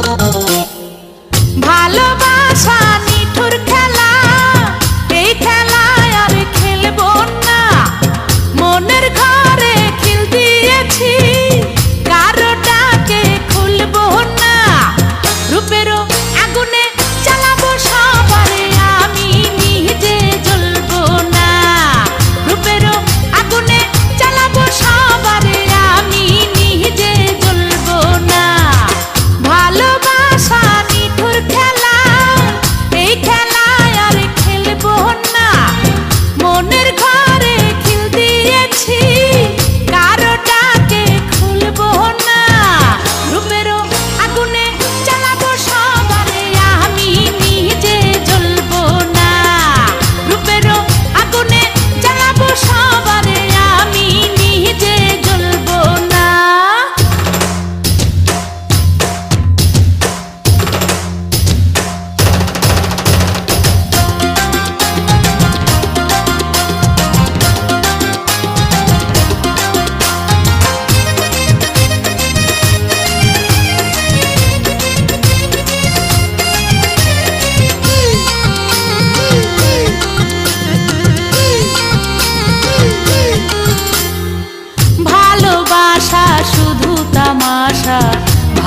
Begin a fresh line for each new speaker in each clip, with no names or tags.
oh you.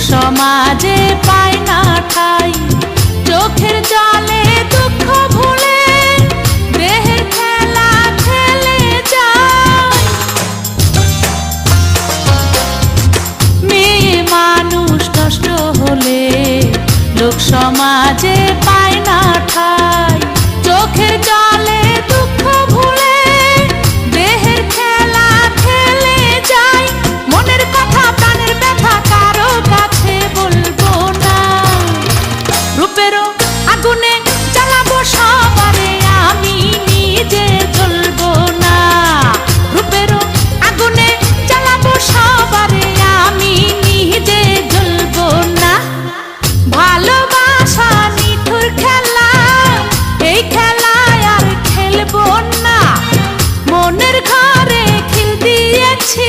সমাজে পায় না ঠাই। চোখের জলে দুঃখ ভুলে দেহের খেলা খেলে যায়। মেয়ে মানুষ নষ্ট হলে লোক সমাজে মনের ঘরে খিল দিয়েছি।